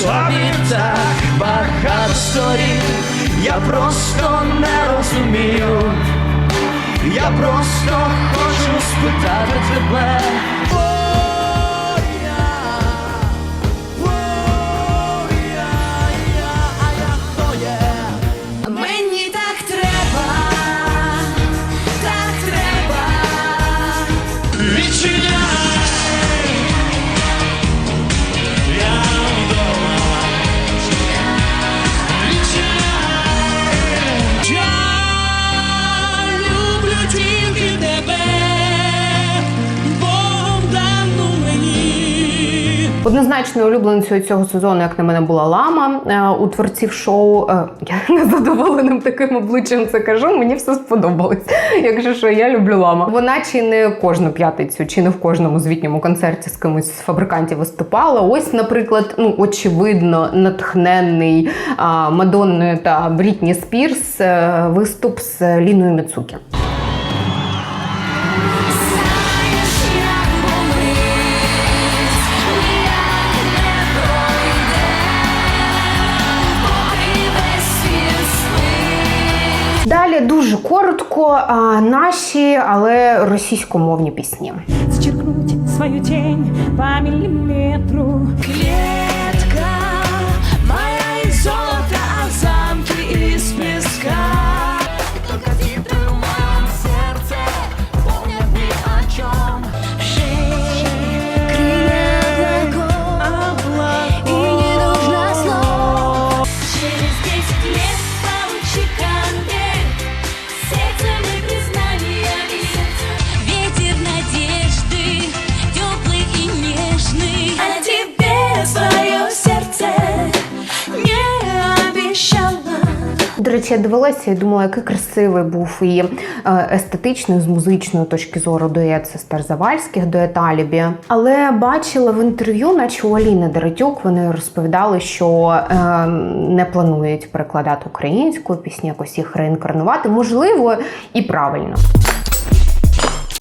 тобі так багато сторін, я просто не розумію, я просто хочу спитати тебе. Мені. Однозначною улюбленцею цього сезону, як на мене, була лама Е, у творців шоу. е, Я незадоволеним таким обличчям це кажу. Мені все сподобалось. Якщо що, я люблю лама. Вона чи не кожну п'ятницю, чи не в кожному звітньому концерті з кимось з фабрикантів виступала. Ось, наприклад, ну очевидно, натхненний Мадонною та Брітні Спірс е, виступ з Ліною Міцукі. Дуже коротко а, наші, але російськомовні пісні. Зчеркнуть свою тень по миллиметру я дивилася і думала, який красивий був і е, естетичний, з музичної точки зору дует сестер Завальських, дует Алібі. Але бачила в інтерв'ю, наче у Аліни Деретюк, вони розповідали, що е, не планують перекладати українську пісню, якось їх реінкарнувати. Можливо, і правильно.